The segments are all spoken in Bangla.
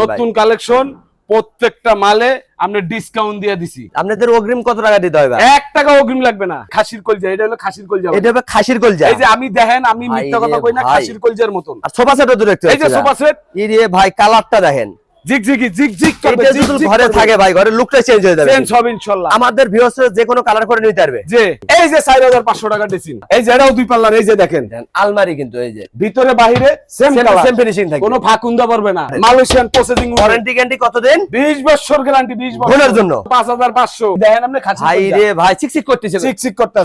নতুন কালেকশন প্রত্যেকটা মালে আমরা ডিসকাউন্ট দিয়ে দিছি। আপনাদের অগ্রিম কত টাকা দিতে হবে এক টাকা অগ্রিম লাগবে না খাসির কলজা এটা হলো খাসির কলজা এটা হবে খাসির কলজা। এই যে আমি দেখেন আমি মিথ্যা কথা কই না খাসির কলজার মতন। আর সোফা সেটও তো দেখতে এই যে সোফা সেট। ইরে ভাই কালারটা দেখেন। ঝিকঝিকি ঝিকঝিক করবে ঘরে থাকে ভাই ঘরে লুকটা চেঞ্জ হয়ে যাবে। চেঞ্জ হবে ইনশাআল্লাহ আমাদের ভিউয়ার্স যে কোনো কালার করে নিতে পারবে। যে এই যে 4500 টাকা ডেসিন এই যে এটাও দুই পাল্লার এই যে দেখেন। দেখেন, আলমারি কিন্তু এই যে। ভিতরে বাইরে সেম কালার সেম ফিনিশিং থাকবে। কোনো ফাকুন্দা পারবে না। মালয়েশিয়ান প্রসেসিং ওয়ারেন্টি গ্যারান্টি কতদিন 20 বছর গ্যারান্টি 20 বছর। ঘোলার জন্য? 5500 দেখেন আপনি ভাই রে ভাই চিকচিক করতেছে।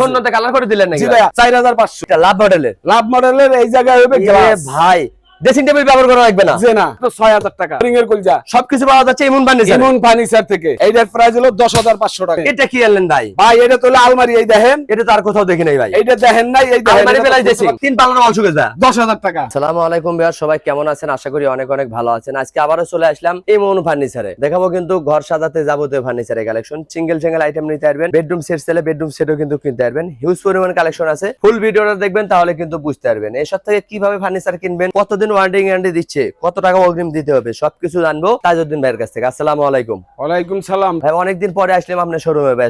শূন্যতে কালার করে দিলেন নাকি জি ভাই? ভাই 4500 এটা লাভ মডেলের লাভ মডেলের এই জায়গায় হবে গ্লাস ভাই ড্রেসিং টেবিল ব্যবহার করা লাগবে না। যে না। তো 6000 টাকা। রিং এর কলজা। সবকিছু পাওয়া যাচ্ছে এমন বানিয়েছে ইমন ফার্নিচার থেকে। এইটার প্রাইস হলো 10500 টাকা। এটা কি আনলেন ভাই? ভাই এটা তো আলমারি এই দেখেন। এটা তো আর কোথাও দেখি নাই ভাই। এইটা দেখেন নাই এই দেখেন। আলমারি এটা তিন শুকে 10000 টাকা। আসসালামু আলাইকুম সবাই কেমন আছেন? আশা করি অনেক অনেক ভালো আছেন। আজকে আবারও চলে আসলাম এই মন ফার্নিচারে দেখাবো কিন্তু ঘর সাজাতে যাবতীয় ফার্নিচারের কালেকশন সিঙ্গেল সিঙ্গেল আইটেম নিতে পারবেন। বেডরুম সেট চাইলে বেডরুম সেটও কিন্তু কিনতে পারবেন। হিউজ পরিমাণ কালেকশন আছে। ফুল ভিডিওটা দেখবেন তাহলে কিন্তু বুঝতে পারবেন। এসব থেকে কীভাবে ফার্নিচার কিনবেন? কতদিন ওয়ারেন্টি গ্যারান্টি দিচ্ছে। কত টাকা অগ্রিম দিতে হবে? সবকিছু জানব তাজউদ্দিন ভাইয়ের কাছ থেকে। আসসালামু আলাইকুম। ওয়ালাইকুম সালাম। ভাই অনেকদিন পরে আসলাম আপনার শোরুমে ভাই।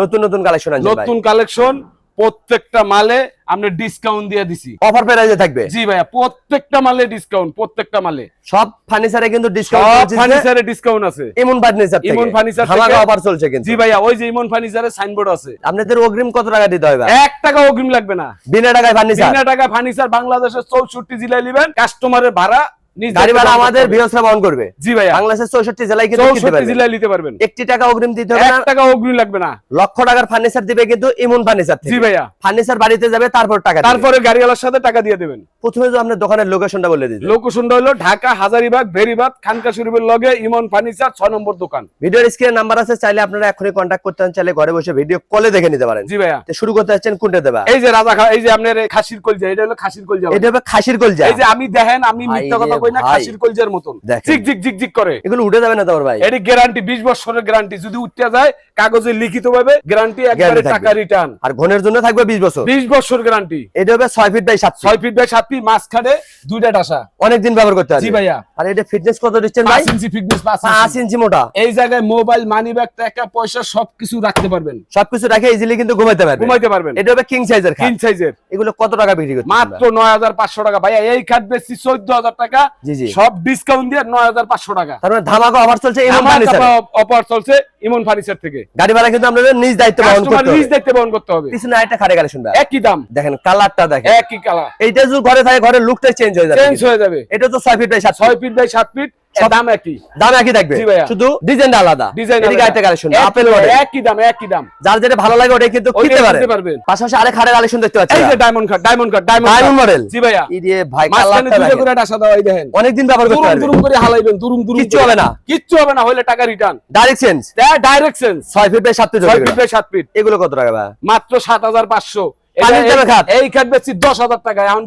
নতুন নতুন কালেকশন নতুন কালেকশন প্রত্যেকটা মালে আমরা ডিসকাউন্ট দিয়ে দিছি। অফার প্রাইসে থাকবে? জি ভাইয়া প্রত্যেকটা মালে ডিসকাউন্ট প্রত্যেকটা মালে। সব ফার্নিচারে কিন্তু সব ডিসকাউন্ট ফার্নিচারে ডিসকাউন্ট আছে। ইমন ফার্নিচার থেকে। ইমন ফার্নিচার থেকে- অফার চলছে কিন্তু। জি ভাইয়া ওই যে ইমন ফার্নিচারে সাইনবোর্ড আছে। আপনাদের অগ্রিম কত টাকা দিতে হবে 1 টাকা অগ্রিম লাগবে না। বিনা টাকায় ফার্নিচার বিনা টাকায় ফার্নিচার বাংলাদেশের চৌষট্টি জেলায় নেবেন। কাস্টমারের ভাড়া গাড়ি ভাড়া আমাদের বহন করবে। জি ভাইয়া। বাংলাদেশের চৌষট্টি জেলায় কিন্তু চৌষট্টি জেলায় নিতে পারবেন। একটি টাকা অগ্রিম দিতে হবে এক টাকা অগ্রিম লাগবে না। লক্ষ টাকার ফার্নিচার দিবে কিন্তু ইমন ফার্নিচার জি ভাইয়া। ফার্নিচার বাড়িতে যাবে তারপর টাকা তারপরে গাড়িওয়ালার সাথে টাকা দিয়ে দেবেন। প্রথমে আপনার দোকানের লোকেশনটা বলে দিন লোকেশনটা হলো ঢাকা হাজারিবাগ ভেরিবাগ খানকা শরীফের লগে ইমন ফার্নিচার ছয় নম্বর দোকান। ভিডিওর স্ক্রিনে নাম্বার আছে চাইলে আপনারা এখনই কন্ট্যাক্ট করতে চান চাইলে ঘরে বসে ভিডিও কলে দেখে নিতে পারেন। জি ভাইয়া। তো শুরু করতে যাচ্ছেন কোনটা দেবা? এই যে রাজা এই যে আপনার খাসির কলজা এটা হলো খাসির কলজা। এটা হবে খাসির কলজা। এই যে আমি দেখেন আমি মিথ্যা কথা না খাসির কলজার মতন। জিক জিক জিক জিক করে। এগুলো উঠে যাবে না তোমার ভাই? এটি গ্যারান্টি 20 বছরের গ্যারান্টি যদি উঠতে যায় কাগজে লিখিত ভাবে গ্যারান্টি একবারে টাকা রিটার্ন আর ঘনের জন্য থাকবে বিশ বছর। 20 বছর গ্যারান্টি এটা হবে ছয় ফিট বাই সাত 6 ফিট বাই 7 ফিট মাঝখানে দুইটা টাসা অনেকদিন ব্যবহার করতে জি ভাইয়া। আর এটা ফিটনেস কত দিচ্ছেন ভাই? 5 ইঞ্চি ফিটনেস 5 ইঞ্চি। মোটা। এই জায়গায় মোবাইল মানি ব্যাগ টাকা পয়সা সবকিছু রাখতে পারবেন। সবকিছু রেখে ইজিলি কিন্তু ঘুমাইতে পারবে ঘুমাইতে পারবেন। এটা হবে কিং সাইজের কিং সাইজের এগুলো কত টাকা বিক্রি করতে মাত্র 9500 টাকা। ভাইয়া এই খাট বেশি 14000 টাকা। সব ডিসকাউন্ট দিয়ে 9500 টাকা। তার মানে ধামাকা অফার চলছে অফার চলছে ইমন ফার্নিচার থেকে। গাড়ি ভাড়া কিন্তু আপনাদের নিজ দায়িত্ব বহন করতে নিজ দায়িত্ব বহন করতে হবে। পিছনে আরেকটা খাড়ে গাড়ি শুনবে একই দাম। দেখেন কালারটা দেখেন। একই কালার এইটা যদি ঘরে থাকে ঘরের লুকটা চেঞ্জ হয়ে যাবে চেঞ্জ হয়ে যাবে। এটা তো ছয় ফিট বাই সাত ছয় ফিট বাই সাত ফিট দাম একই। দাম একই থাকবে। শুধু ডিজাইনটা আলাদা। ডিজাইন কালেকশন আপেল একই দাম একই দাম। যার যেটা ভালো লাগে ওটা কিন্তু কিনতে পারবেন। পাশাপাশি আরেক হাড়ের কালেকশন দেখতে পাচ্ছেন এই যে ডায়মন্ড কাট ডায়মন্ড কাট ডায়মন্ড মডেল জি ভাইয়া। ইরে ভাই দেখেন। অনেক দিন ব্যবহার করতে পারবেন দুরুম করে হালাইবেন দুরুম দুরুম কিচ্ছু হবে না। কিচ্ছু হবে না হইলে টাকা return direct sense direct change 6 feet by 7 feet 6 feet 7 feet এগুলো কত টাকা ভাই? মাত্র 7500 এই খাট। বেচছি দশ হাজার টাকা এখন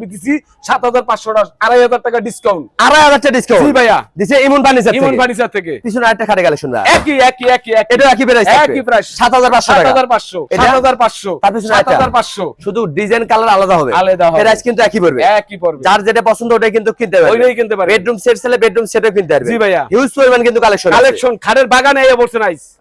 সাত হাজার পাঁচশো আড়াই হাজার টাকা ডিসকাউন্ট আড়াই হাজার টাকা ডিসকাউন্ট ভাইয়া। দিছে ইমন ফার্নিচার ইমন থেকে। ফার্নিচার থেকে। পিছনে আরেকটা কালেকশন একই একই একই একই। এটা একই প্রাইস একই প্রাইস সাত হাজার পাঁচশো সাত হাজার পাঁচশো সাত হাজার পাঁচশো তার পিছনে সাত হাজার পাঁচশো। শুধু ডিজাইন কালার আলাদা হবে। আলাদা হবে। প্রাইস কিন্তু একই পড়বে। একই পড়বে। যার যেটা পছন্দ ওটাই কিন্তু কিনতে পারবে। ওইটাই কিনতে পারবে। বেডরুম সেট চাইলে বেডরুম সেটও কিনতে পারবে। জি ভাইয়া। হিউজ পরিমাণ কিন্তু কালেকশন কালেকশন খাটের বাগানে এই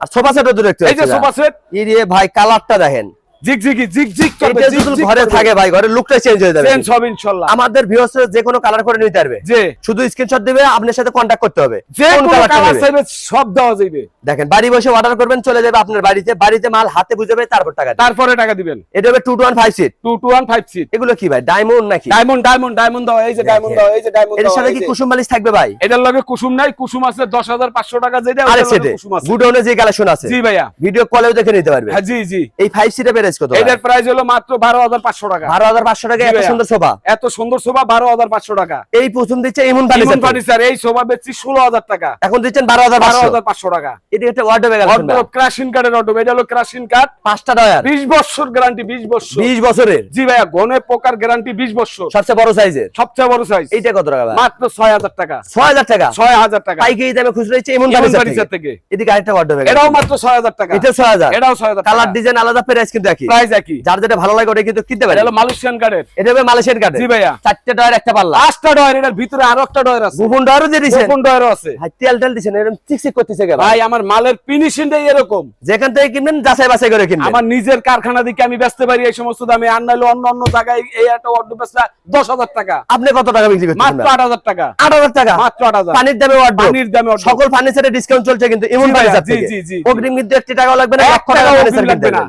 আর সোফা সেটও দেখতে এই যে সোফা সেট ইরে ভাই কালারটা দেখেন। ঝিকঝিকি ঝিকঝিক করবে ঘরে থাকে ভাই ঘরের লুকটা চেঞ্জ হয়ে যাবে। চেঞ্জ হবে ইনশাআল্লাহ আমাদের ভিউয়ার্স যে কোনো কালার করে নিতে পারবে। যে শুধু স্ক্রিনশট দিবে আপনার সাথে কন্টাক্ট করতে হবে। যে কোন কালার চাইবে সব দেওয়া যাবে দেখেন বাড়ি বসে অর্ডার করবেন চলে যাবে আপনার বাড়িতে। বাড়িতে মাল হাতে বুঝাবে তারপর টাকা তারপরে টাকা দিবেন। এটা হবে two two one five seat two two one five seat এগুলো কি ভাই ডায়মন্ড নাকি? ডায়মন্ড ডায়মন্ড ডায়মন্ড দাও এই যে ডায়মন্ড দাও এই যে ডায়মন্ড এর সাথে কি কুসুম বালিশ থাকবে ভাই? এটার লগে কুসুম নাই কুসুম আছে দশ হাজার পাঁচশো টাকা যেটা আরে সেটে। গুডাউনে যে কালেকশন আছে। জি ভাইয়া। ভিডিও কলেও দেখে নিতে পারবে। হ্যাঁ জি জি। এই প্রাইস কত এটার প্রাইস হলো মাত্র বারো হাজার পাঁচশো টাকা। বারো হাজার পাঁচশো টাকা এত সুন্দর সোফা এত সুন্দর হাজার পাঁচশো টাকা। এই প্রথম দিচ্ছে এমন ফার্নিচার এই শোভা বেচছি ষোলো হাজার টাকা। এখন দিচ্ছেন বারো হাজার বারো পাঁচশো হাজার পাঁচশো টাকা। এটি একটা ওয়ার্ডে অর্ডার ক্রাশিন কার্ডের অর্ডার এটা হলো ক্রাশিন কার্ড পাঁচটা ডয়ার বিশ বছর গ্যারান্টি বিশ বছর। বিশ বছরের? জি ভাইয়া গনে পোকার গ্যারান্টি বিশ বছর। সবচেয়ে বড় সাইজের সবচেয়ে বড় সাইজ এইটা কত টাকা মাত্র ছয় হাজার টাকা। ছয় হাজার টাকা? ছয় হাজার টাকা। পাইকারি দামে খুচরো হচ্ছে এমন ফার্নিচার থেকে। এদিকে আরেকটা ওয়ার্ডে এটাও মাত্র ছয় হাজার টাকা। এটা ছয় হাজার। এটাও ছয় হাজার কালার ডিজাইন আলাদা প্রাইস কিন্তু একই। একই। প্রাইস আমার নিজের কারখানা দিকে আমি বেচতে পারি এই সমস্ত দামে আর নাইলে অন্য অন্য জায়গায় এই একটা অর্ডার বেচলা 10000 টাকা। আপনি কত টাকা বিক্রি করছেন মাত্র 8000 টাকা। 8000 টাকা? মাত্র 8000 পানির দামে পানির দামে অর্ডার সকল ফার্নিচারের ডিসকাউন্ট চলছে কিন্তু এমন ফার্নিচার জি লাগবে না লাগবে না।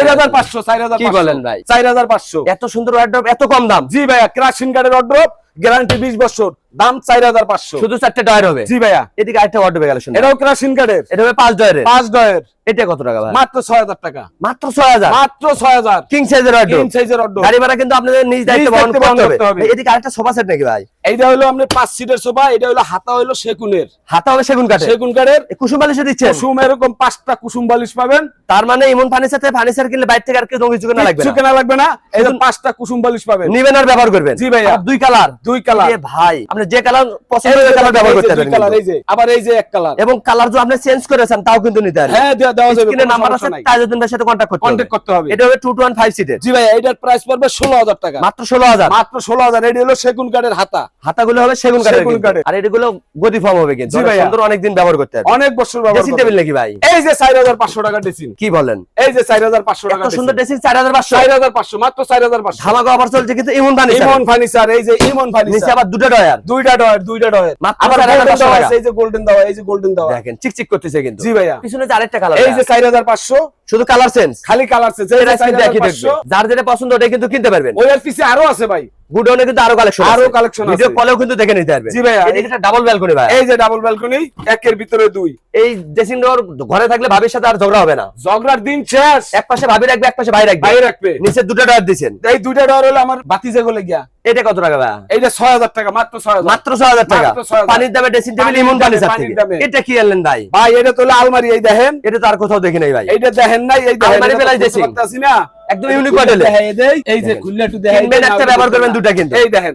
4500 4500 কি বলেন ভাই? 4500 এত সুন্দর অর্ডার এত কম দাম? জি ভাইয়া ক্রাশিং গার্ডের অর্ডার গ্যারান্টি 20 বছর দাম 4500 শুধু চারটে ডয়ার হবে? জি ভাইয়া। এদিকে আরেকটা অর্ডার গেল শুনুন। এটাও ক্রাশিং গার্ডের এটা হবে পাঁচ ডয়ারের পাঁচ ডয়ের এটা কত টাকা ভাই? মাত্র ছয় হাজার টাকা। মাত্র ছয় হাজার? মাত্র ছয় হাজার। কিং সাইজের অর্ডার তিন সাইজের অর্ডার গাড়ি ভাড়া কিন্তু আপনাদের নিজ দায়িত্ব বহন করতে হবে। ভাই, এদিকে আরেকটা সোফা সেট নাকি ভাই? এইটা হলো আপনার পাঁচ সিটের সোফা এটা হলো হাতা হলো সেগুনের হাতা হবে সেগুন কাঠে সেগুন কাঠের। কুসুম বালিশে দিচ্ছেন? কুসুম এরকম পাঁচটা কুসুম বালিশ পাবেন। তার মানে এমন ফার্নিচার থেকে ফার্নিচার কিনলে বাইরে থেকে আর কেউ কিছু কেনা লাগবে কিছু না কেনা লাগবে না। এই যে পাঁচটা কুসুম বালিশ পাবেন। নিবেন আর ব্যবহার করবেন। জি। আবার দুই কালার দুই কালার এ ভাই আপনি যে কালার পছন্দ হয় কালার ব্যবহার করতে পারবেন কালার এই যে আবার এই যে এক কালার এবং কালার যদি আপনি চেঞ্জ করেছেন তাও কিন্তু নিতে পারবেন হ্যাঁ দেওয়া দেওয়া যাবে স্ক্রিনে নাম্বার আছে সমস্যা নাই। তাজউদ্দিন ভাইয়ের সাথে কন্টাক্ট করতে হবে। করতে হবে। এটা হবে 215 সিটের জি ভাই এটার প্রাইস পড়বে ষোলো হাজার টাকা। মাত্র 16000 মাত্র ষোলো হাজার এটি হলো সেগুন কাঠের হাতা। হাতাগুলো হবে সেগুন কাঠের সেগুন কাঠের। আর এগুলো গদি ফর্ম হবে কিন্তু। জি অনেক ভাইয়া। সুন্দর অনেক দিন ব্যবহার করতে পারবেন অনেক বছর ব্যবহার ড্রেসিং টেবিল নাকি ভাই? এই যে চার হাজার পাঁচশো টাকা ড্রেসিং কি বলেন? এই যে চার হাজার পাঁচশো টাকা সুন্দর ড্রেসিং 4500 চার হাজার পাঁচশো। মাত্র চার হাজার পাঁচশো। ধামাকা অফার চলছে কিন্তু ইমন ফার্নিচার ইমন ফার্নিচার এই যে ইমন নিচে আবার দুটো ডয়ার দুইটা ডয়ের দুইটা ডয়ের মাত্র আবার 4,500 গোল্ডেন টাকা। এই যে গোল্ডেন দেওয়া এই যে গোল্ডেন দেওয়া। দেখেন চিকচিক করতেছে কিন্তু। জি ভাইয়া। পিছনে আরেকটা কালার এই যে চার হাজার পাঁচশো শুধু কালার চেঞ্জ খালি কালার আছে এটা দেখবে। যার যেটা পছন্দ ওটাই কিন্তু কিনতে পারবেন। ওই এর পিছে আরও আছে ভাই। গুডাউনে কিন্তু আরও কালেকশন আরও collection ভিডিও আছে। কলেও কিন্তু দেখে নিতে পারবেন। জি ভাইয়া। এদিকে একটা ডাবল ব্যালকনি ভাই। এই যে ডাবল ব্যালকনি একের ভিতরে দুই। এই ড্রেসিং ডোর ঘরে থাকলে ভাবির সাথে আর ঝগড়া হবে না। ঝগড়ার দিন শেষ। এক পাশে ভাবি রাখবে এক পাশে ভাই রাখবে। বাইরে রাখবে। নিচে দুটো ডয়ার দিছেন। এই দুইটা ডর হলো আমার বাতি যেগুলো গিয়া। এটা কত টাকা ভাই? এইটা ছয় হাজার টাকা মাত্র ছয় হাজার। মাত্র ছয় হাজার টাকা। পানির দামে ড্রেসিং টেবিল ইমন থেকে দামে। এটা কি আনলেন ভাই? ভাই এটা তো হলো আলমারি এই দেখেন। এটা তো আর কোথাও দেখি নাই ভাই। এটা দেখেন নাই এই দেখেন আলমারি এটা তো বেলায় বুঝতে dressing। পারতাছি না। একদম ইউনিক মডেল এই যে খুললে একটু দেখাই। কিনবেন একটা না ব্যবহার করবেন। দুটা কিন্তু। এই দেখেন।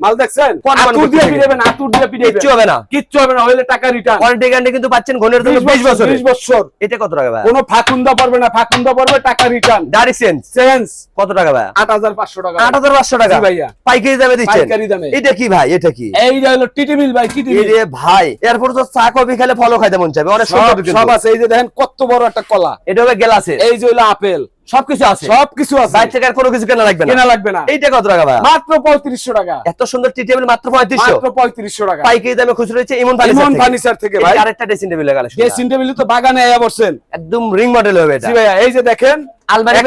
মাল দেখছেন? আতুর দিয়ে পিড়াবেন আতুর দিয়ে পিড়াবেন। কিচ্ছু হবে না। কিচ্ছু হবে না হইলে টাকা রিটার্ন ওয়ারেন্টি গ্যারান্টি কিন্তু পাচ্ছেন ঘনের জন্য 20 বছর 20 বছর। এটা কত টাকা ভাই কোনো ফাকুন্দা পড়বে না ফাকুন্দা পড়বে টাকা রিটার্ন ডাইরেক্ট চেঞ্জ চেঞ্জ কত টাকা ভাই আট হাজার পাঁচশো টাকা। 8500 টাকা। জি ভাইয়া। পাইকারি দামে দিচ্ছেন। পাইকারি দামে। এটা কি ভাই? এটা কি? এইটা হলো টিটি মিল ভাই টিটি মিল। ভাই এরপর তো চা কফি খেলে ফলো খাইতে মন চাইবে। অনেক সব আছে। এই যে দেখেন কত বড় একটা কলা। এটা হবে গ্লাসে এই যে হলো আপেল। সবকিছু আছে। সবকিছু আছে। বাইরে থেকে কোনো কিছু কেনা লাগবে না। কেনা লাগবে না। এইটা কত টাকা ভাই? মাত্র পঁয়ত্রিশশো টাকা। এত সুন্দর টি টেবিল মাত্র 3500 মাত্র পঁয়ত্রিশশো টাকা। পাইকারি দামে খুচরা হচ্ছে ইমন ইমন ফার্নিচার ফার্নিচার থেকে ভাই। আরেকটা ড্রেসিং টেবিল লাগালে ড্রেসিং টেবিল তো বাগানে আয়া বসেন একদম রিং মডেল হবে এটা। জি ভাইয়া এই যে দেখেন আলমারি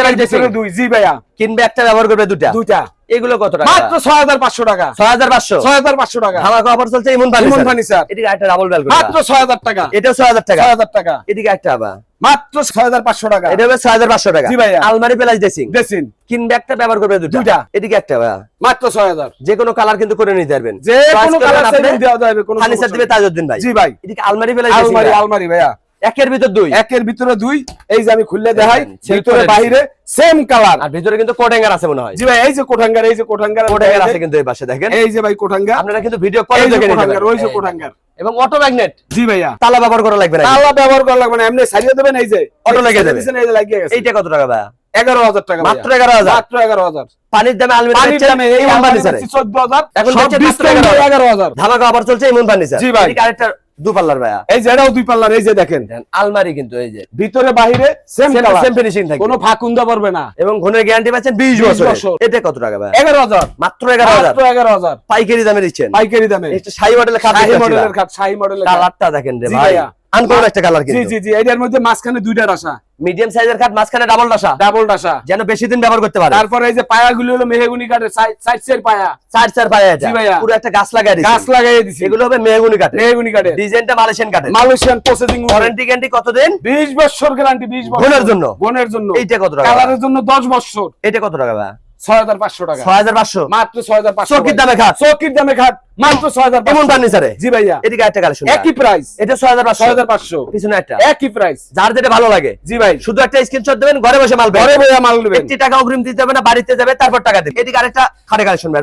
দুই জি ভাইয়া। কিনবে একটা ব্যবহার করবে দুটা দুইটা। এগুলো কত টাকা? মাত্র ছয় হাজার পাঁচশো টাকা। 6500 ছয় হাজার পাঁচশো টাকা। ধামাকা অফার চলছে ইমন ইমন ফার্নিচার ফার্নিচার এদিকে একটা ডাবল বেল মাত্র ছয় হাজার টাকা। এটাও 6000 টাকা। ছয় হাজার টাকা। এদিকে একটা আবার। মাত্র ছয় হাজার পাঁচশো টাকা। এটা হবে 6500 টাকা। জি। আলমারি প্লাস ড্রেসিং। ড্রেসিং। কিনবে একটা ব্যবহার করবে দুটা। এদিকে একটা ভাইয়া মাত্র ছয় হাজার যে কোনো কালার কিন্তু করে নিতে পারবেন। যে কোনো কালার দেওয়া যাবে কোনো ফার্নিচার দিবে। তাজউদ্দিন ভাই। জি ভাই। এদিকে আলমারি প্লাস আলমারি আলমারি ভাইয়া। একের ভিতর দুই। একের ভিতরে দুই এই যে আমি খুললে দেখাই ভিতরে বাইরে সেম কালার আর ভিতরে কিন্তু কোটেঙ্গার আছে মনে হয়। জি ভাই এই যে কোঠাঙ্গার এই যে কোঠাঙ্গার কোটেঙ্গার আছে কিন্তু এই পাশে দেখেন। এই যে ভাই কোঠাঙ্গার আপনারা কিন্তু ভিডিও কলে এই যে দেখে নিতে কোঠাঙ্গার ওই যে। কোঠাঙ্গার এবং অটো ম্যাগনেট জি ভাইয়া। তালা ব্যবহার করা লাগবে না তালা ব্যবহার করা লাগবে না এমনি সারিয়ে দেবেন এই যে। অটো লাগিয়ে সারিয়ে দেবে। দিছেন, এই যে লাগিয়ে গেছে। এইটা কত টাকা ভাইয়া? এগারো হাজার টাকা মাত্র এগারো হাজার? মাত্র এগারো হাজার। পানির দামে আলমারি পানির দিচ্ছেন দামে এই ইমন আলমারি ফার্নিচারে দিচ্ছি চোদ্দ হাজার এখন সব দিচ্ছে মাত্র discount দিয়ে 11,000 এগারো হাজার। ধামাকা অফার চলছে ইমন ফার্নিচার জি ভাই। আরেকটা দু পাল্লার ভাইয়া। এই যে এটাও দুই পাল্লার এই যে দেখেন। আলমারি কিন্তু এই যে। ভিতরে বাহিরে সেম সেম ফিনিশিং থাকে কোনো ফাকুন্দা পড়বে না। এবং ঘনের গ্যারান্টি পাচ্ছেন 20 20 বছর। এটা কত টাকা ভাই এগারো হাজার। মাত্র 11000 মাত্র এগারো হাজার। পাইকারি দামে দিচ্ছেন। পাইকারি দামে। এটা শাহী মডেলের খাট শাহী মডেলের খাট শাহী মডেলের কালারটা দেখেন রে ভাই। আনকমন একটা কালার জি জি জি এটার মধ্যে মাঝখানে দুইটা রাসা মিডিয়াম সাইজের খাট মাঝখানে ডাবল ডাসা। ডাবল রাসা যেন বেশি দিন ব্যবহার করতে পারে। তারপরে এই যে পায়াগুলো হলো মেহগুনি কাঠের সাইড সের পায়া। চার চার পায়ে এটা। পুরো একটা গাছ লাগাই দিয়েছে গাছ লাগাই দিছি। এগুলো হবে মেহগুনি কাঠে মেহগুনি কাঠের। ডিজাইনটা মালয়েশিয়ান কাঠে মালয়েশিয়ান প্রসেসিং ওয়ারেন্টি গ্যারান্টি কতদিন? বিশ বছর গ্যারান্টি বিশ বছর। বোনের জন্য? বোনের জন্য। এইটা কত টাকা? কালারের জন্য দশ বছর। এটা কত টাকা ভাই? ছয় হাজার পাঁচশো টাকা। ছয় হাজার পাঁচশো? মাত্র ছয় হাজার পাঁচশো। চৌকির দামে খাট। চৌকির দামে খাট। মাত্র ছয় হাজার এমন ফার্নিচারে? জি ভাইয়া। এদিকে একটা কালেকশন একই প্রাইস এটা ছয় হাজার ছয় হাজার পাঁচশো। পিছনে একটা। একই প্রাইস যার যেটা ভালো লাগে। জি ভাই। শুধু একটা স্ক্রিনশট দেবেন ঘরে বসে মাল ঘরে বইয়া মাল নেবেন। একটি টাকা অগ্রিম দিতে হবে না বাড়িতে যাবে তারপর টাকা দেবে। এদিকে আরেকটা খাটে কালেকশন ভাই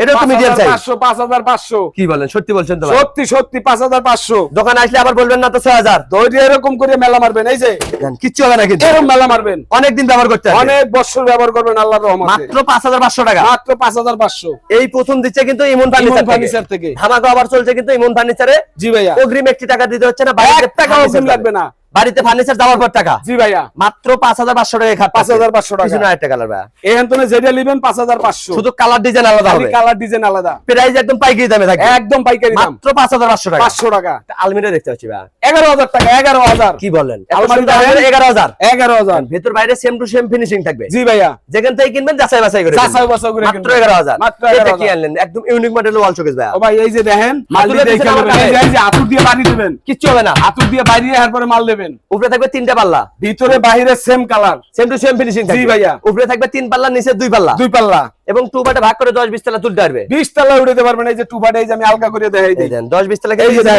এটা তো মিডিয়াম সাইজ পাঁচশো পাঁচ হাজার পাঁচশো। কি বলেন সত্যি বলছেন তো সত্যি সত্যি পাঁচ হাজার পাঁচশো। দোকানে আসলে আবার বলবেন না তো ছয় হাজার। ধৈর্য এরকম করে মেলা মারবেন এই যে। কিচ্ছু হবে না কিন্তু। এরকম মেলা মারবেন। অনেকদিন ব্যবহার করতে হবে। অনেক বছর ব্যবহার করবেন আল্লাহর রহমতে। মাত্র পাঁচ হাজার পাঁচশো টাকা। মাত্র পাঁচ হাজার পাঁচশো। এই প্রথম দিচ্ছে কিন্তু ইমন ফার্নিচার ফার্নিচার থেকে। ধামাকা আবার চলছে কিন্তু ইমন ফার্নিচারে জি ভাইয়া। অগ্রিম একটি টাকা দিতে হচ্ছে না ভাইয়া এক টাকা অগ্রিম লাগবে না। বাড়িতে ফার্নিচার দেওয়ার পর টাকা? জি ভাইয়া। মাত্র পাঁচ হাজার পাঁচশো টাকা পাঁচ হাজার পাঁচশো টাকা। পিছনে আরেকটা কালার ভাই এখান থেকে যেটা নেবেন পাঁচ হাজার পাঁচশো। শুধু কালার ডিজাইন আলাদা হবে। কালার ডিজাইন আলাদা। প্রাইস একদম পাইকারি দামে থাকবে। একদম পাইকারি মাত্র পাঁচ হাজার পাঁচশো টাকা। পাঁচশো টাকা। আলমিরা দেখতে পাচ্ছি ভাই এগারো হাজার টাকা এগারো হাজার। কি বলেন? এগারো হাজার। এগারো হাজার। ভেতর বাইরে সেম টু সেম ফিনিশিং থাকবে। জি ভাইয়া। যেখান থেকে কিনবেন যাচাই বাছাই করে যাচাই বাছাই করে মাত্র এগারো হাজার। মাত্র এটা 11,000 কি আনলেন? একদম ইউনিক মডেল ওয়াল শোকেস ভাই ও ভাই এই যে দেখেন মাল হাতুড়ে দেখে দিচ্ছেন নেবেন। আমার এই যে- হাতুর দিয়ে বাড়ি দেবেন। কিচ্ছু হবে না। হাতুর দিয়ে বাইরে এরপরে মাল দেবেন উপরে থাকবে তিনটা পাল্লা। ভিতরে বাইরে same colour same to same finishing জি ভাইয়া। উপরে থাকবে তিন পাল্লা নিচে দুই পাল্লা। দুই পাল্লা। এবং টু পার্টে ভাগ করে দশ বিশ তলা তুলতে পারবে বিশ তালা উঠাতে পারবেন এই যে টু ফাটে এই যে আমি আলগা করে দেখাই দিই। দেন দশ বিশ তলা এই যে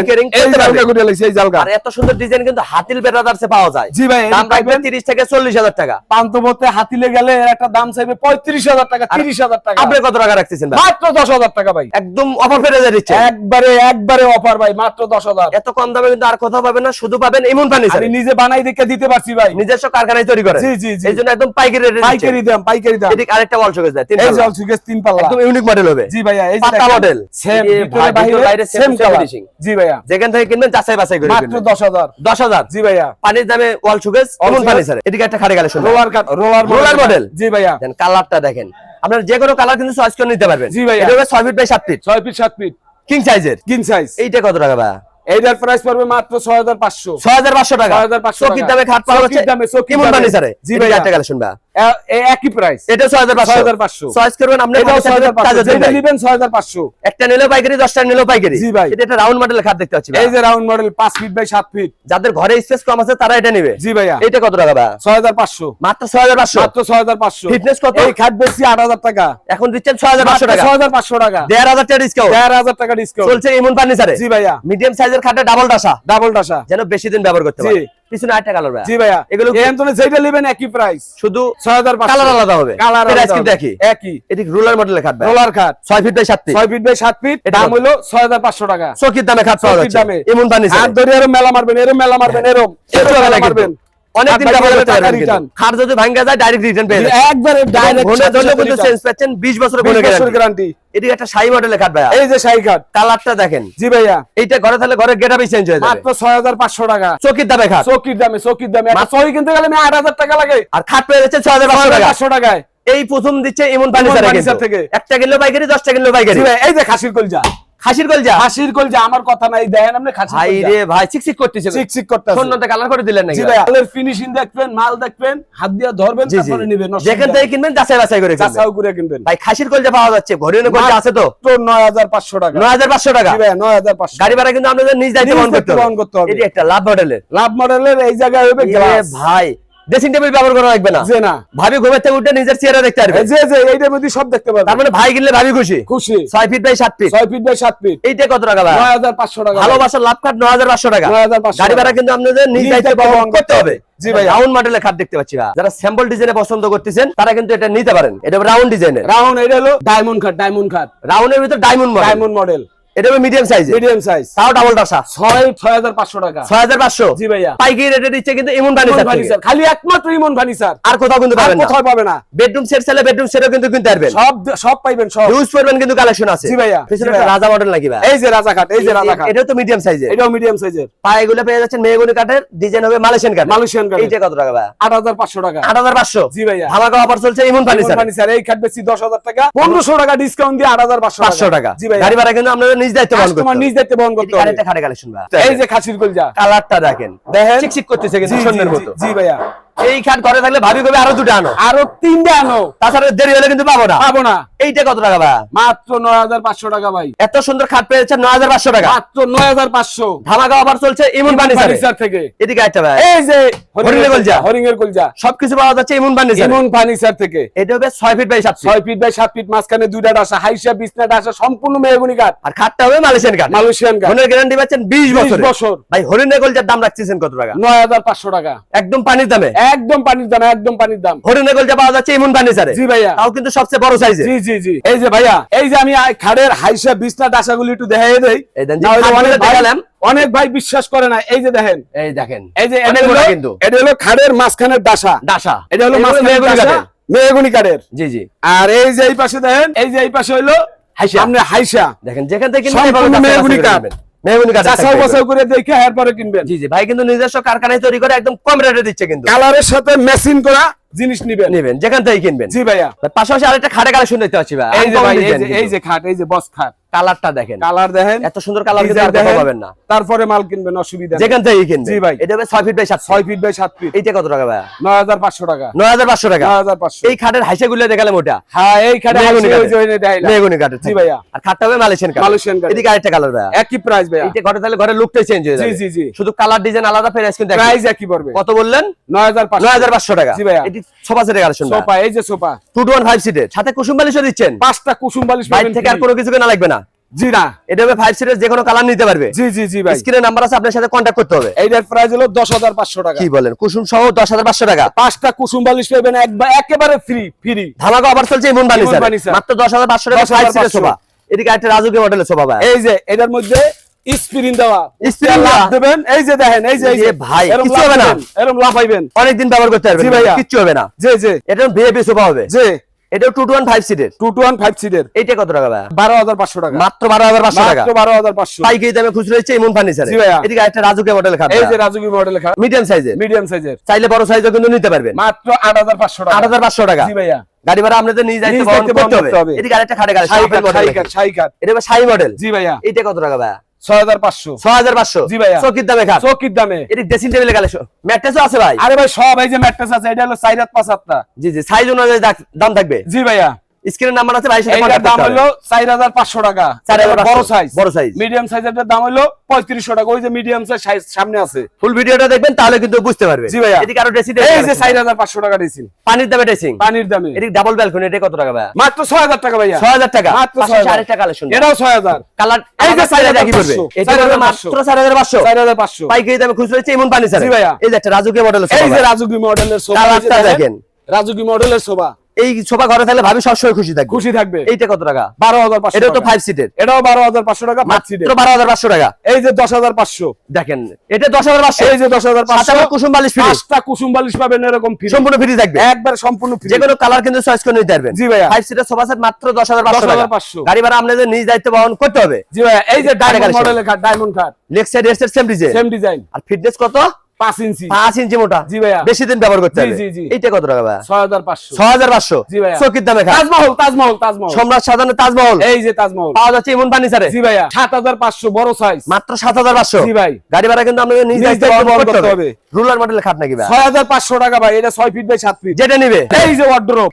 আলগা করে লাগছে এই আলগা। আর এত সুন্দর ডিজাইন কিন্তু হাতিল বেরাদার্সে পাওয়া যায়। জি ভাই, দাম রাখবেন। তিরিশ থেকে চল্লিশ হাজার টাকা। পান্তপথে হাতিলে গেলে একটা দাম চাইবে পঁয়ত্রিশ হাজার টাকা তিরিশ হাজার টাকা। আপনি কত টাকা রাখতেছেন ভাই? মাত্র দশ হাজার টাকা ভাই। একদম অফার ফেলে যায় দিচ্ছে একবারে একবারে অফার ভাই মাত্র দশ হাজার। এত কম দামে কিন্তু আর কোথাও পাবেন না শুধু পাবেন এমন পানি আমি নিজে বানাই দেখে দিতে পারছি ভাই। নিজস্ব কারখানায় তৈরি করে জি, জি, জি। এই জন্য একদম পাইকারি রেটে পাইকারি দাম পাইকারি দাম এদিকে আরেকটা ওয়াল শোকেস দেয় সুকেশ তিন পাল্লা। একদম ইউনিক মডেল হবে। জি ভাইয়া এই পাতা মডেল সেম ভিতরে বাইরে সেম কালার ফিনিশিং জি ভাইয়া। যেখান থেকে কিনবেন যাচাই বাছাই করে মাত্র দশ হাজার। দশ জি ভাইয়া। পানির দামে ওয়াল। ফার্নিচার এদিকে একটা খাড়ে রোলার কাট রোলার Roller model? জি ভাইয়া। দেন কালারটা দেখেন। আপনার যে কোনো কালার কিন্তু চয়েস করে নিতে পারবেন। জি ভাইয়া। এটা হবে ছয় ফিট বাই সাত ফিট ছয় ফিট সাত ফিট কিং সাইজের কিং সাইজ এইটা কত টাকা ভাই এইটার প্রাইস পড়বে মাত্র ছয় হাজার পাঁচশো। ছয় হাজার পাঁচশো টাকা। 6,500 চকির টাকা। দামে খাট পাওয়া যাচ্ছে দামে, চকির দামে। জি ভাইয়া। ভাই টাকা শুনবা। একই প্রাইস এটা ছয় হাজার পাঁচশো। 6,500 চয়েস করবেন আপনি যেটা নিবেন পাঁচশো। একটা পাইকারি পাইকারি। জি ভাই। এটা রাউন্ড মডেলের খাট দেখতে পাচ্ছি এই যে রাউন্ড মডেল পাঁচ ফিট বাই সাত ফিট যাদের ঘরে স্পেস কম আছে তারা এটা নেবে। জি ভাইয়া। এটা কত টাকা ভাই? ছয় হাজার পাঁচশো। মাত্র ছয় হাজার পাঁচশো? মাত্র ছয় হাজার পাঁচশো। Fitness কত? এই খাট বেশি আট হাজার টাকা। এখন দিচ্ছেন ছয় হাজার পাঁচশো টাকা। ছয় হাজার পাঁচশো টাকা। দেড় হাজার টাকা ডিসকাউন্ট দেড় হাজার টাকা ডিসকাউন্ট চলছে ইমন ফার্নিচারে জি ভাইয়া। মিডিয়াম সাইজের খাটে ডাবল ডাসা ডাবল ডাসা যেন বেশি দিন ব্যবহার করতে। পারে। পিছনে আটটা কালার ভাই। জি ভাইয়া। এগুলো কি- যেটা নেবেন একই প্রাইস শুধু ছয় হাজার কালার আলাদা হবে। কালার প্রাইস কিন্তু একই। একই এদিক রুলার মডেলের খাট ভাই? রোলার খাট। ছয় ফিট বাই সাত ফিট ছয় ফিট বাই সাত ফিট দাম হলো ছয় হাজার পাঁচশো টাকা। চকির দামে খাট পাওয়া যাচ্ছে। দামে। ইমন ফার্নিচার ধরে এরম মেলা মারবেন এরম মেলা মারবেন এরম। এরকম এরম মেলা মারবেন। অনেকদিন হাত ব্যবহার ভাঙলে করতে টাকা পারবেন কিন্তু। return। খাট যদি ভাঙ্গা যায় ডাইরেক্ট রিটার্ন পেয়ে যাবেন। একবারে ডাইরেক্ট ঘনে ধরলে কিন্তু চেঞ্জ পাচ্ছেন 20 বছরের ঘনে গ্যারান্টি গ্যারান্টি একটা শাই মডেলের খাট ভাই এই যে শাহী খাট কালারটা দেখেন। জি ভাইয়া। এইটা ঘরে ঘরের গেটআপই চেঞ্জ হয়ে যাবে। মাত্র ছয় হাজার পাঁচশো টাকা। চকির দামে খাট চকির দামে চকির দামে। একটা চকি কিনতে গেলে আমি আট হাজার টাকা লাগে। আর খাট পেয়ে যাচ্ছে 6500 পাঁচশো টাকায়। এই প্রথম দিচ্ছে এমন ফার্নিচার থেকে। একটা কিলো পাইকারি 10টা কিলো পাইকারি। এই যে খাসির কলজা। খাসির কলজা? খাসির কলজা আমার কথা নাই দেখেন আপনি খাসির ভাই রে ভাই চিকচিক করতেছে। চিক চিক করতে সন্ন্যতে কালার করে দিলেন নাকি মালের ফিনিশিং দেখবেন মাল দেখবেন হাত দিয়ে ধরবেন তারপরে নিবেন যেখান থেকে কিনবেন যাচাই বাছাই করে কিনবেন। করে কিনবেন। ভাই খাসির কলজা পাওয়া যাচ্ছে কলজা আছে তো? তো নয় হাজার পাঁচশো টাকা। 9500 টাকা? জি ভাই নয় হাজার পাঁচশো গাড়ি ভাড়া কিন্তু আপনাদের নিজ দায়িত্ব বহন করতে দায়িত্ব বহন করতে হবে। হবে। এটি একটা লাভ মডেলের। লাভ মডেলের এই জায়গায় হবে গ্লাস ভাই ড্রেসিং টেবিল ব্যবহার করা লাগবে না। যে না। ভাবি ঘুমের থেকে উঠে নিজের চেহারা দেখতে পারবে। এই যে যে এইটার মধ্যে সব দেখতে পাবেন তার মানে ভাই কিনলে ভাবি খুশি? খুশি। ছয় ফিট বাই সাত ফিট ছয় ফিট বাই সাত ফিট এইটা কত টাকা ভাই? নয় হাজার পাঁচশো টাকা। ভালোবাসার লাভ হাজার পাঁচশো টাকা। 9,500 গাড়ি ভাড়া কিন্তু আপনাদের নিজ দায়িত্ব বহন করতে হবে। জি ভাই। রাউন্ড মডেলের খাট দেখতে পাচ্ছি। যারা স্যাম্পল ডিজাইনে পছন্দ করতেছেন তারা কিন্তু এটা নিতে পারেন। এটা রাউন্ড ডিজাইনের রাউন্ড এটা হলো ডায়মন্ড কাট ডায়মন্ড কাট রাউন্ডের ভিতর ডায়মন্ড মডেল ডায়মন্ড মডেল এটা হবে মিডিয়াম সাইজ মিডিয়াম সাইজ তাও ডাবল ডাসা। ছয় ছয় হাজার পাঁচশো টাকা। ছয় হাজার পাঁচশো? জি ভাইয়া পাইকারি রেটে দিচ্ছে কিন্তু ইমন ইমন ফার্নিচার ফার্নিচার খালি একমাত্র ইমন ফার্নিচার আর কোথাও কিন্তু পাবেন না। কোথাও পাবে না। বেডরুম সেট চাইলে বেডরুম সেটও কিন্তু কিনতে পারবেন। সব সব পাইবেন সব। ইউজ করবেন কিন্তু কালেকশন আছে। জি ভাইয়া, পিছনে জি একটা ভাইয়া। রাজা মডেল নাকি ভাই? এই যে রাজা কাঠ এই যে রাজা কাঠ এটাও তো মিডিয়াম সাইজের এটাও মিডিয়াম সাইজের পায়েগুলো পেয়ে যাচ্ছেন মেহগুনি কাঠের ডিজাইন হবে মালয়েশিয়ান কাঠ মালয়েশিয়ান কাঠ এইটা কত টাকা ভাই? আট হাজার পাঁচশো টাকা। আট হাজার পাঁচশো? জি ভাইয়া ধামাকা অফার চলছে ইমন ইমন ফার্নিচার ফার্নিচার এই বেশি টাকা। পনেরোশো টাকা ডিসকাউন্ট দিয়ে টাকা। জি গাড়ি ভাড়া কিন্তু আপনাদের নিজ দায়িত্ব বহন তোমার করতে নিজ দায়িত্ব বহন করতে হবে। কালেকশন ভাই এই যে খাসির কলজা। কালারটা দেখেন। দেখেন চিকচিক করতেছে কিন্তু জি, মতো। জি ভাইয়া। এই খাট ঘরে থাকলে ভাবি কবে আরও দুটো আনো? আরও তিনটা আনো। তাছাড়া দেরি হলে কিন্তু পাবো না। পাবো না। এইটা কত টাকা ভাই? মাত্র নয় হাজার পাঁচশো টাকা ভাই। এত সুন্দর খাট পেয়েছে নয় হাজার পাঁচশো টাকা। মাত্র নয় হাজার পাঁচশো। ধামাকা অফার চলছে ইমন ফার্নিচারে থেকে। এদিকে একটা ভাই। এই যে হরিণের কলজা। হরিণের কলজা। সবকিছু পাওয়া যাচ্ছে ইমন ফার্নিচারে ইমন ফার্নিচার থেকে। এটা হবে ছয় ফিট বাই সাত ছয় ফিট বাই সাত ফিট মাঝখানে দুইটা ডাসা হাইসা বিছনা ডাসা সম্পূর্ণ মেহগুনি কাঠ আর খাটটা হবে মালয়েশিয়ান কাঠ মালয়েশিয়ান কাঠ হরিণের গ্যারান্টি পাচ্ছেন বিশ বছর। বছর। ভাই হরিণের কলজার দাম রাখতেছেন কত টাকা? নয় হাজার পাঁচশো টাকা। একদম পানির দামে। একদম পানির দাম একদম পানির দাম। হরিণের কলজা পাওয়া যাচ্ছে ইমন ফার্নিচারে। জি ভাইয়া। তাও কিন্তু সবচেয়ে বড় সাইজে জি জি জি। এই যে ভাইয়া এই যে আমি খাড়ের হাইসা বিছনা ডাসাগুলি একটু দেখাই দেই। অনেক ভাই- দেখালাম। অনেক ভাই বিশ্বাস করে না। এই যে দেখেন। এই দেখেন এই যে এটা হলো কিন্তু। এটা হলো খাড়ের মাঝখানের ডাসা। ডাসা। এটা হলো মাঝখানের কাঠের। মেহগুনি কাঠের। জি জি। আর এই যে এই পাশে দেখেন এই যে এই পাশে হইল হাইসা। সামনে হাইসা। দেখেন যেখান থেকে মেহগনি কাঠ। করে দেখে এরপরে কিনবেন। জি জি ভাই কিন্তু নিজস্ব কারখানায় তৈরি করে একদম কম রেটে দিচ্ছে কিন্তু। কালারের সাথে মেশিন করা জিনিস নিবেন। নিবেন যেখান থেকে কিনবেন। জি ভাইয়া। পাশাপাশি আরেকটা খাটে কালেকশন দেখতে পাচ্ছি ভাই। এই যে ভাই এই যে এই যে খাট এই যে বস খাট। কালারটা দেখেন। কালার দেখেন। এত সুন্দর কালার কিন্তু আর কোথাও পাবেন না। তারপরে মাল কিনবেন অসুবিধা যেখান থেকে কিনবেন। জি ভাই। এটা হবে ছয় ফিট বাই সাত ছয় ফিট বাই সাত ফিট এইটা কত টাকা ভাই নয় হাজার পাঁচশো টাকা। নয় হাজার পাঁচশো টাকা। নয় হাজার পাঁচশো। এই খাটের হাইসা গুলো দেখালাম ওটা হ্যাঁ এই খাটে। যে ওই যে ডাইলা। জি। ভাইয়া। আর খাটটা হবে মালয়েশিয়ান কাঠ মালয়েশিয়ান কাঠ। এদিকে আরেকটা কালার ভাই একই প্রাইস ভাইয়া। এইটা ঘরে তাহলে ঘরের লুকটাই চেঞ্জ হয়ে যাবে। জি জি। জি শুধু কালার ডিজাইন আলাদা প্রাইস কিন্তু। প্রাইস একই পড়বে। কত বললেন? নয় হাজার পাঁচশো। নয় হাজার পাঁচশো টাকা। জি ভাইয়া। এটি সোফা সেটের কালেকশন সোফা এই যে sofa. Two two one five সিটের সাথে কুসুম বালিশও দিচ্ছেন। পাঁচটা কুসুম বালিশ বাইরে থেকে আর কোনো কিছু কেনা লাগবে না। জি না। এটা হবে ফাইভ সিটের যে কোনো কালার নিতে পারবে। জি জি জি ভাই। স্ক্রিনে নাম্বার আছে আপনার সাথে কন্ট্যাক্ট করতে হবে। এইটার প্রাইস হলো দশ হাজার পাঁচশো টাকা। কি বলেন? কুসুম সহ দশ হাজার পাঁচশো টাকা। পাঁচটা কুসুম বালিশ পাবেন একবার ফ্রি ফ্রি ধামাকা অফার চলছে স্যার। মাত্র দশ হাজার পাঁচশো টাকা 10,500 ফাইভ সিটের সোফা এদিকে একটা রাজুকি মডেলের সোফা ভাই। এই যে এটার মধ্যে স্প্রিং দেওয়া। লাভ? দেবেন। এই যে দেখেন এই যে এই যে। ভাই, লাভ হবে না। দেবেন, এরম লাফাইবেন অনেকদিন ব্যবহার করতে পারবেন জি ভাইয়া। কিচ্ছু হবে না। যে যে এটা ভিআইপি সোফা হবে। যে এটাও টু টু ওয়ান ফাইভ সিটের টু টু ওয়ান ফাইভ সিটের এইটা কত টাকা ভাই বারো হাজার পাঁচশো টাকা। মাত্র বারো হাজার পাঁচশো টাকা। মাত্র বারো হাজার পাঁচশো। পাইকারি দামে খুচরো হচ্ছে ইমন ফার্নিচার জি ভাইয়া। এদিকে একটা রাজুকি মডেল খাট এই যে রাজুকি মডেল খারাপ মিডিয়াম সাইজের মিডিয়াম সাইজের চাইলে বড় সাইজও কিন্তু নিতে পারবেন। মাত্র আট হাজার পাঁচশো টাকা। আট হাজার পাঁচশো টাকা। জি ভাইয়া। গাড়ি ভাড়া আপনাদের বহন করতে হবে। এদিকে আরেকটা খাটে গাড়ি সাই মডেল সাই এটা জি ভাইয়া। এটা কত টাকা ভাই ছয় হাজার পাঁচশো। ছয় হাজার পাঁচশো? জি ভাইয়া। চকির দামে চৌকির দামে। এটি ড্রেসিং টেবিলে কালেকশন ম্যাট্রেসও আছে ভাই। আরে ভাই সব এই যে ম্যাট্রেস আছে এটা হলো পাঁচ হাতটা। জি জি সাইজ অনুযায়ী দাম থাকবে। জি ভাইয়া। স্ক্রিনের নাম্বার আছে ভাই দাম হলো চার হাজার পাঁচশো টাকা। 4,500 বড় সাইজ বড় size। মিডিয়াম সাইজের দাম হলো পঁয়ত্রিশশো টাকা। ওই যে মিডিয়াম সাইজ সামনে আছে। ফুল ভিডিওটা দেখবেন তাহলে কিন্তু বুঝতে পারবে জি ভাইয়া। এদিকে আরও ড্রেসিং এই যে চার হাজার পাঁচশো টাকা দিয়েছিল পানির দামে ড্রেসিং পানির দামে। এদিকে ডাবল ব্যালকনি এটা কত টাকা ভাই মাত্র ছয় হাজার টাকা ভাইয়া। ছয় হাজার টাকা। মাত্র 6,000 আরেকটা কালেকশন এটাও ছয় হাজার। কালার এই যে সাইজ 4,500 একই পড়বে এটা 4,500 মাত্র চার হাজার পাঁচশো। চার হাজার পাঁচশো। পাইকারি দামে খুচরো হচ্ছে ইমন পানি স্যার জি ভাইয়া। এই যে একটা রাজুকি মডেল এই যে রাজুকি মডেলের সোফা। দেখেন। রাজুকি মডেলের সোফা এই সোফা ঘরে থাকলে ভাবি সবসময় খুশি থাকবে। খুশি থাকবে। এইটা কত টাকা? বারো হাজার পাঁচশো এটাও তো ফাইভ সিটের এটাও বারো হাজার পাঁচশো টাকা মাত্র বারো হাজার পাঁচশো টাকা। এই যে দশ হাজার পাঁচশো। দেখেন এটা দশ হাজার পাঁচশো। এই যে দশ হাজার পাঁচশো। কুসুম বালিশ পাঁচটা কুসুম বালিশ পাবেন এরকম। সম্পূর্ণ ফ্রি থাকবে। একবার সম্পূর্ণ free। যে কোনো কালার কিন্তু চয়েস করে নিতে পারবেন। জি ভাইয়া। ফাইভ সিটের সোফা সেট মাত্র দশ হাজার পাঁচশো টাকা। 10,500 গাড়ি ভাড়া আপনাদের নিজ দায়িত্ব বহন করতে হবে। জি ভাইয়া এই যে ডায়মন্ড। মডেলের খাট ডায়মন্ড খাট leg side same design same design আর ফিটনেস কত? পাঁচ ইঞ্চি। পাঁচ ইঞ্চি মোটা। জি ভাইয়া। বেশি দিন ব্যবহার করতে হবে। জি, জি। এইটা কত টাকা ভাই ছয় হাজার পাঁচশো। ছয় হাজার পাঁচশো? জি ভাইয়া। চকির দামে তাজমহল তাজমহল তাজমহল। সম্রাট সাজানো তাজমহল। এই যে তাজমহল। পাওয়া যাচ্ছে ইমন ফার্নিচারে। জি ভাইয়া। সাত হাজার পাঁচশো বড় সাইজ মাত্র সাত হাজার পাঁচশো? জি ভাই। গাড়ি ভাড়া কিন্তু আপনাদের নিজ নিজ দায়িত্ব দায়িত্ব বহন বহন করতে করতে হবে। হবে। রুলার মডেলের খাট নাকি ভাই ছয় হাজার পাঁচশো টাকা ভাই এটা ছয় ফিট বাই সাত ফিট যেটা নিবে? এই যে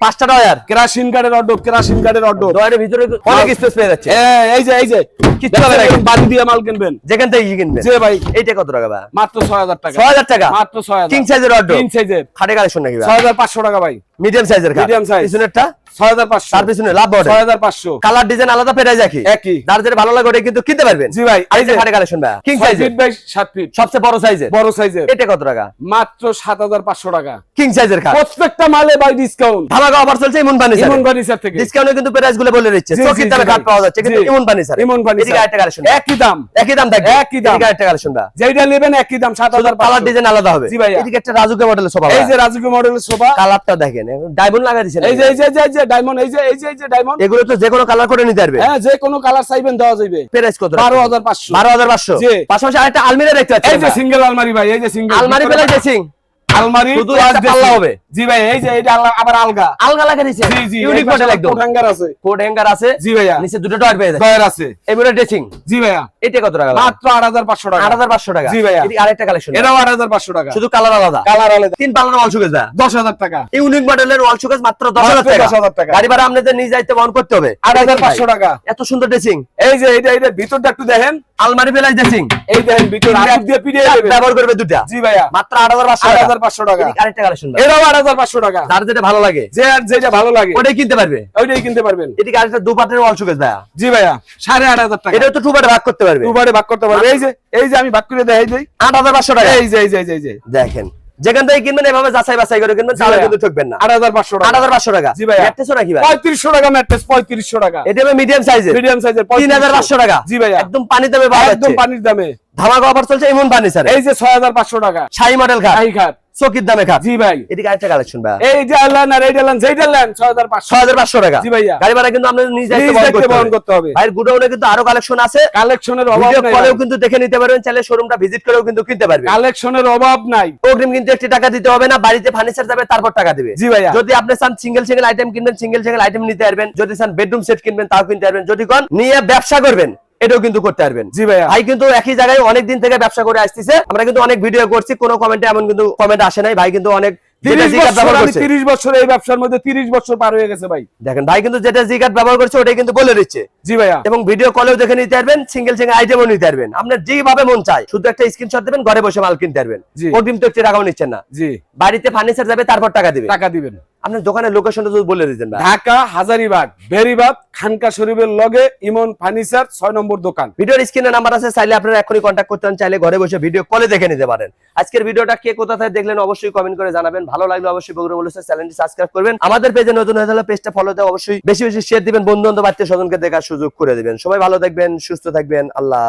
পাঁচটা ডয়ার কেরাসিন কার্ডের অর্ডর কেরাসিন কার্ডের অর্ডর ডয়ারের ভিতরে অনেক স্পেস পেয়ে যাচ্ছে। এই যে এই যে। কিচ্ছু হবে না। বাড়ি দিয়ে মাল কিনবেন। যেখান থেকে কিনবেন। যে ভাই। এইটা কত টাকা ভাই মাত্র ছয় হাজার টাকা। ছয় হাজার টাকা। মাত্র ছয় হাজার। কিং সাইজের অর্ডার তিন সাইজের খাটে কালেকশন নাকি ছয় হাজার পাঁচশো টাকা ভাই। মিডিয়াম সাইজের Medium size। পিছনেরটা ছয় হাজার পাঁচশো। তার পিছনে লাভ বড় ছয় হাজার পাঁচশো। কালার ডিজাইন আলাদা পেয়ে যায় কি? একই। যার যেটা ভালো লাগে ওটা কিন্তু কিনতে পারবেন। জি ভাই এই যে খাটে কালেকশন ভাই কিং ফিট বাই সাত ফিট সবচেয়ে বড় সাইজের বড় সাইজের এটা কত টাকা? মাত্র সাত হাজার পাঁচশো টাকা। কিং সাইজের খাট প্রত্যেকটা মালে বাই ডিসকাউন্ট ধামাকা অফার চলছে ইমন ফার্নিচার ইমন ফার্নিচার থেকে। ডিসকাউন্টে কিন্তু প্রাইসগুলো বলে দিচ্ছে। চকির দামে খাট পাওয়া যাচ্ছে কিন্তু। ইমন ফার্নিচার ইমন ফার্নিচার এদিকে আরেকটা কালেকশন একই দাম। একই দাম থাকবে। একই দাম। এদিকে আরেকটা কালেকশন দা যেটা নেবেন একই দাম সাত হাজার কালার ডিজাইন আলাদা হবে। জি ভাইয়া। এদিকে একটা রাজুকে মডেলের সোফা এই যে রাজুকি মডেলের সোফা কালারটা দেখেন ডায়মন্ড লাগা দিয়েছেন এই যে এই যে এই যে- এই যে ডায়মন্ড এই যে এই যে এই যে ডায়মন্ড। এগুলো তো যে কোনো কালার করে নিতে পারবে। হ্যাঁ যে কোনো কালার চাইবেন দেওয়া যাবে প্রাইস কত বারো হাজার পাঁচশো। বারো হাজার পাঁচশো। জি। পাশাপাশি আরেকটা আলমিরা দেখতে পাচ্ছি এই যে সিঙ্গেল আলমারি ভাই এই যে সিঙ্গেল আলমারি পেলে ড্রেসিং আলমারি শুধু পাল্লা হবে। জি ভাই এই যে এটা আবার আলগা। আলগা লাগা নিছে জি জি ইউনিক মডেল একদম। হ্যাঙ্গার আছে। কোড হ্যাঙ্গার আছে। জি ভাইয়া। নিচে দুটো পেয়ে যায় ডয়ার আছে। এমনি ড্রেসিং জি ভাইয়া। এটা কত টাকা মাত্র আট হাজার পাঁচশো টাকা। আট হাজার পাঁচশো টাকা। জি ভাইয়া। আরেকটা কালেকশন এটাও আট হাজার পাঁচশো টাকা। শুধু কালার আলাদা। কালার আলাদা। তিন পাল্লার ওয়াল দশ হাজার টাকা। ইউনিক মডেলের ওয়াল সুকেজ মাত্র দশ হাজার মাত্র টাকা। 10,000 টাকা। গাড়ি ভাড়া আপনাদের নিজ দায়িত্ব বহন করতে হবে। আট হাজার পাঁচশো টাকা। এত সুন্দর ড্রেসিং এই যে এটা এটা ভিতরটা একটু দেখেন। আলমারি বেলাই ড্রেসিং এই দেখেন ভিতর দিয়ে পিড়িয়ে দেবে। ব্যবহার করবে দুটা জি ভাইয়া। মাত্র আট হাজার পাঁচশো টাকা। হাজার পাঁচশো টাকা। আরেকটা কালেকশন এটাও তার যেটা ভালো লাগে। যে আর যেটা ভালো লাগে। ওটাই কিনতে পারবে। ওইটাই কিনতে পারবেন। এটি আরেকটা দু পাটের ওয়াল ভাইয়া। জি ভাইয়া সাড়ে আট হাজার টাকা। এটা তো দুপাটে ভাগ করতে পারবে। দুপাটে ভাগ করতে পারবে। এই যে এই যে আমি ভাগ করে দেখাই দেই। আট হাজার পাঁচশো টাকা। এই যে এই যে এই যে, এই যে। দেখেন। যেখান থেকে কিনবেন এভাবে যাচাই বাছাই করে কিনবেন তাহলে কিন্তু ঠকবেন না। আট হাজার পাঁচশো আট টাকা হাজার পাঁচশো টাকা। জি ভাই ম্যাট্রেসও রাখি ভাই? পঁয়ত্রিশশো টাকা ম্যাট্রেস পঁয়ত্রিশশো টাকা। এটা হবে মিডিয়াম সাইজের মিডিয়াম সাইজের তিন হাজার পাঁচশো টাকা। জি ভাই একদম পানি দামে ভাই একদম পানির দামে। ধামাকা অফার চলছে এমন পানি স্যার। এই যে ছয় হাজার পাঁচশো টাকা। শাই মডেল খাট এই খাট চকির দামে খাট জি ভাই। এদিকে আরেকটা কালেকশন এই যে টাকা। জি ভাইয়া। গাড়ি ভাড়া কিন্তু আপনাদের নিজ দায়িত্ব বহন করতে হবে। করতে গুডাউনে কিন্তু আরও কালেকশন আছে। কালেকশনের অভাব নাই কলেও কিন্তু দেখে নিতে পারবেন চাইলে শোরুমটা ভিজিট করেও কিন্তু কিনতে পারবেন। কালেকশনের অভাব নাই। অগ্রিম কিন্তু একটি টাকা দিতে হবে না বাড়িতে ফার্নিচার যাবে তারপর টাকা দিবে। জি ভাইয়া। যদি আপনি চান সিঙ্গেল সিঙ্গেল আইটেম কিনবেন সিঙ্গেল সিঙ্গেল আইটেম নিতে পারবেন। যদি চান বেডরুম সেট কিনবেন তাও কিনতে পারবেন। যদি কোন নিয়ে ব্যবসা করবেন। এটাও কিন্তু করতে পারবেন। জি ভাই ভাই কিন্তু একই জায়গায় অনেক দিন থেকে ব্যবসা করে আসতেছে। আমরা কিন্তু অনেক ভিডিও করছি কোনো কমেন্টে এমন কিন্তু কমেন্ট আসে নাই। ভাই কিন্তু অনেক তিরিশ বছর এই ব্যবসার মধ্যে তিরিশ বছর পার হয়ে গেছে ভাই। দেখেন ভাই কিন্তু যেটা জিগাত ব্যবহার করছে ওটাই কিন্তু বলে দিচ্ছে। জি ভাইয়া। এবং ভিডিও কলেও দেখে নিতে পারবেন সিঙ্গেল সিঙ্গেল আইটেমও নিতে পারবেন। আপনার যেভাবে মন চায় শুধু একটা স্ক্রিনশট দেবেন ঘরে বসে মাল কিনতে পারবেন। অগ্রিম তো একটি টাকাও নিচ্ছেন না। জি। বাড়িতে ফার্নিচার যাবে তারপর টাকা দিবে টাকা দিবেন। আপনার দোকানের লোকেশনটা যদি বলে দিতেন ঢাকা হাজারিবাগ বেরিবাগ খানকা শরীফের লগে ইমন ফার্নিচার ছয় নম্বর দোকান। ভিডিওর স্ক্রিনে নাম্বার আছে চাইলে আপনারা এখনই কন্ট্যাক্ট করতে পারেন চাইলে ঘরে বসে ভিডিও কলে দেখে নিতে পারেন। আজকের ভিডিওটা কে কোথা থেকে দেখলেন অবশ্যই কমেন্ট করে জানাবেন। ভালো লাগলে অবশ্যই বগুড়া বলেছে চ্যানেলটি সাবস্ক্রাইব করবেন। আমাদের পেজে নতুন হয়ে থাকলে পেজটা ফলো দিয়ে অবশ্যই। বেশি বেশি শেয়ার দিবেন বন্ধু বান্ধব আত্মীয় স্বজনকে দেখার সুযোগ করে দিবেন সবাই ভালো থাকবেন সুস্থ থাকবেন আল্লাহ।